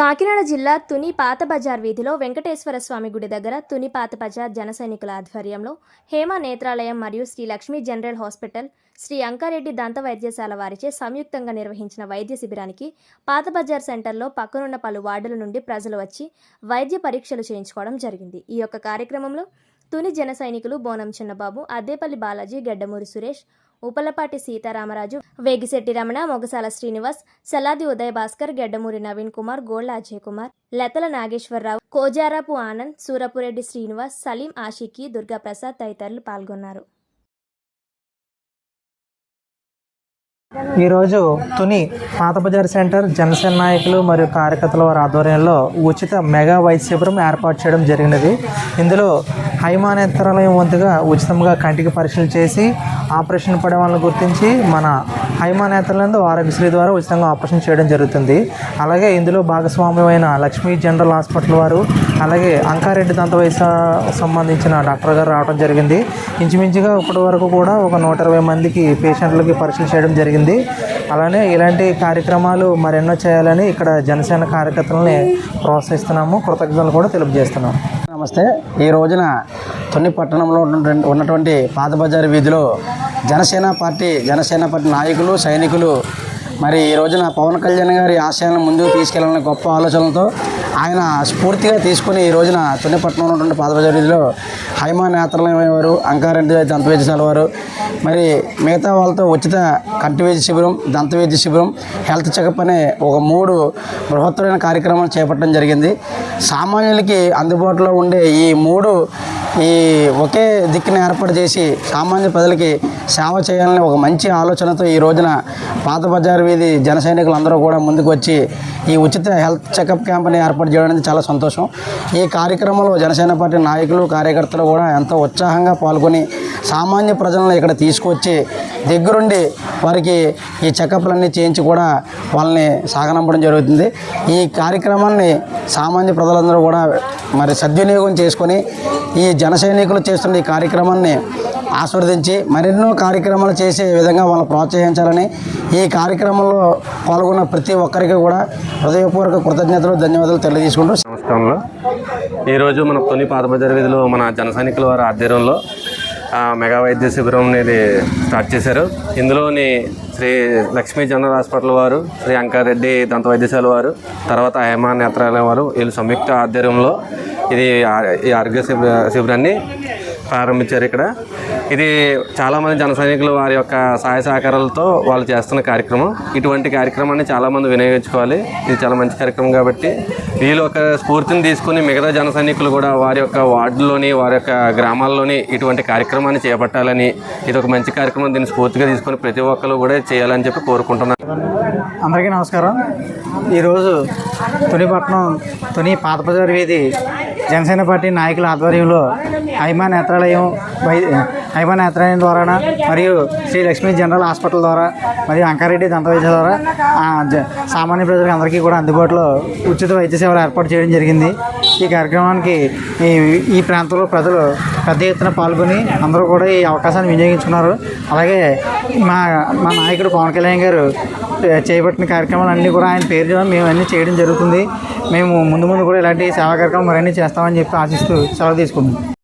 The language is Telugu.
కాకినాడ జిల్లా తుని పాత బజార్ వీధిలో వెంకటేశ్వర స్వామి గుడి దగ్గర తుని పాత బజార్ జన సైనికుల ఆధ్వర్యంలో హేమ నేత్రాలయం మరియు శ్రీ లక్ష్మీ జనరల్ హాస్పిటల్ శ్రీ అంకారెడ్డి దంత వైద్యశాల వారిచే సంయుక్తంగా నిర్వహించిన వైద్య శిబిరానికి పాత బజార్ సెంటర్లో పక్కనున్న పలు వార్డుల నుండి ప్రజలు వచ్చి వైద్య పరీక్షలు చేయించుకోవడం జరిగింది. ఈ యొక్క కార్యక్రమంలో తుని జన సైనికులు బోనం చిన్నబాబు అద్దేపల్లి బాలాజీ గడ్డమూరి సురేష్ ఉపలపాటి సీతారామరాజు వేగిశెట్టి రమణ మొగసాల శ్రీనివాస్ సలాది ఉదయ భాస్కర్ గెడ్డమూరి నవీన్ కుమార్ గోళ్ళ అజయ్ కుమార్ లతల నాగేశ్వరరావు కోజారాపు ఆనంద్ సూరపురెడ్డి శ్రీనివాస్ సలీం ఆషికి దుర్గాప్రసాద్ తదితరులు పాల్గొన్నారు. ఈరోజు తుని పాత బజార్ సెంటర్ జనసేన నాయకులు మరియు కార్యకర్తల వారి ఆధ్వర్యంలో ఉచిత మెగా వైద్య శిబిరం ఏర్పాటు చేయడం జరిగినది. ఇందులో హైమానేత్రాలయం వంతుగా ఉచితంగా కంటికి పరీక్షలు చేసి ఆపరేషన్ పడే వాళ్ళని గుర్తించి మన హైమానేత్రలందు ఆరోగ్యశ్రీ ద్వారా ఉచితంగా ఆపరేషన్ చేయడం జరుగుతుంది. అలాగే ఇందులో భాగస్వామ్యమైన లక్ష్మీ జనరల్ హాస్పిటల్ వారు అలాగే అంకారెడ్డి దంత వయసు సంబంధించిన డాక్టర్ గారు రావడం జరిగింది. ఇంచుమించుగా ఇప్పటి వరకు కూడా ఒక నూట ఇరవై మందికి పేషెంట్లకి పరీక్షలు చేయడం జరిగింది. అలానే ఇలాంటి కార్యక్రమాలు మరెన్నో చేయాలని ఇక్కడ జనసేన కార్యకర్తలని ప్రోత్సహిస్తున్నాము. కృతజ్ఞతలు కూడా తెలియజేస్తున్నాము. నమస్తే. ఈ రోజున తొన్ని పట్టణంలో ఉన్నటువంటి ఉన్నటువంటి పాత బజార్ వీధిలో జనసేన పార్టీ జనసేన పార్టీ నాయకులు సైనికులు మరి ఈ రోజున పవన్ కళ్యాణ్ గారి ఆశయాలను ముందుకు తీసుకెళ్ళాలనే గొప్ప ఆలోచనలతో ఆయన స్ఫూర్తిగా తీసుకుని ఈ రోజున చున్నపట్నంలో ఉన్నటువంటి పాదబజార్ వీధిలో హైమా నేత్రాలయం వారు అంకారెడ్డి దంత వైద్యశాల వారు మరి మిగతా వాళ్ళతో ఉచిత కంటివేద్య శిబిరం దంతవేద్య శిబిరం హెల్త్ చెకప్ అనే ఒక మూడు బృహత్తరమైన కార్యక్రమాలు చేపట్టడం జరిగింది. సామాన్యులకి అందుబాటులో ఉండే ఈ మూడు ఈ ఒకే దిక్కుని ఏర్పాటు చేసి సామాన్య ప్రజలకి సేవ చేయాలని ఒక మంచి ఆలోచనతో ఈ రోజున పాత బజార్ వీధి జన సైనికులందరూ కూడా ముందుకు వచ్చి ఈ ఉచిత హెల్త్ చెకప్ క్యాంప్ని ఏర్పాటు చేయడం అనేది చాలా సంతోషం. ఈ కార్యక్రమంలో జనసేన పార్టీ నాయకులు కార్యకర్తలు కూడా ఎంతో ఉత్సాహంగా పాల్గొని సామాన్య ప్రజలను ఇక్కడ తీసుకొచ్చి దగ్గరుండి వారికి ఈ చెకప్లన్నీ చేయించి కూడా వాళ్ళని సాగనంపడం జరుగుతుంది. ఈ కార్యక్రమాన్ని సామాన్య ప్రజలందరూ కూడా మరి సద్వినియోగం చేసుకొని ఈ జన సైనికులు చేస్తున్న ఈ కార్యక్రమాన్ని ఆస్వాదించి మరెన్నో కార్యక్రమాలు చేసే విధంగా వాళ్ళని ప్రోత్సహించాలని ఈ కార్యక్రమంలో పాల్గొన్న ప్రతి ఒక్కరికి కూడా హృదయపూర్వక కృతజ్ఞతలు ధన్యవాదాలు తెలియజేసుకుంటూ నమస్కారంలో ఈరోజు మన తొలి పాత బజార్ వీధిలో మన జన సైనికుల వారి ఆధ్వర్యంలో మెగా వైద్య శిబిరం అనేది స్టార్ట్ చేశారు. ఇందులోని శ్రీ లక్ష్మీ జనరల్ హాస్పిటల్ వారు శ్రీ అంకారెడ్డి దంత వైద్యశాల వారు తర్వాత హేమా నేత్రాలయం వారు వీళ్ళు సంయుక్త ఆధ్వర్యంలో ఇది ఈ ఆరోగ్య శిబి శిబిరాన్ని ప్రారంభించారు ఇక్కడ. ఇది చాలామంది జన సైనికులు వారి యొక్క సహాయ సహకారాలతో వాళ్ళు చేస్తున్న కార్యక్రమం. ఇటువంటి కార్యక్రమాన్ని చాలామంది వినియోగించుకోవాలి. ఇది చాలా మంచి కార్యక్రమం కాబట్టి వీళ్ళు ఒక స్ఫూర్తిని తీసుకుని మిగతా జన సైనికులు కూడా వారి యొక్క వార్డులోని వారి యొక్క గ్రామాల్లోని ఇటువంటి కార్యక్రమాన్ని చేపట్టాలని ఇది ఒక మంచి కార్యక్రమం. దీన్ని స్ఫూర్తిగా తీసుకొని ప్రతి ఒక్కరు కూడా చేయాలని చెప్పి కోరుకుంటున్నాను. అందరికీ నమస్కారం. ఈరోజు తునిపట్నం తుని పాత బజార్ వీధి జనసేన పార్టీ నాయకుల ఆధ్వర్యంలో హైమా నేత్రాలయం వై హైమా నేత్రాలయం ద్వారా మరియు శ్రీ లక్ష్మీ జనరల్ హాస్పిటల్ ద్వారా మరియు అంకారెడ్డి దంత వైద్య ద్వారా సామాన్య ప్రజలకు అందరికీ కూడా అందుబాటులో ఉచిత వైద్య సేవలు ఏర్పాటు చేయడం జరిగింది. ఈ కార్యక్రమానికి ఈ ఈ ప్రాంతంలో ప్రజలు పెద్ద ఎత్తున పాల్గొని అందరూ కూడా ఈ అవకాశాన్ని వినియోగించుకున్నారు. అలాగే మా మా నాయకుడు పవన్ కళ్యాణ్ గారు చేపట్టిన కార్యక్రమాలు అన్నీ కూడా ఆయన పేరు మేము అన్నీ చేయడం జరుగుతుంది. మేము ముందు ముందు కూడా ఇలాంటి సేవా కార్యక్రమాలు మరిన్ని చేస్తామని చెప్పి ఆశిస్తూ సెలవు తీసుకుంటున్నాం.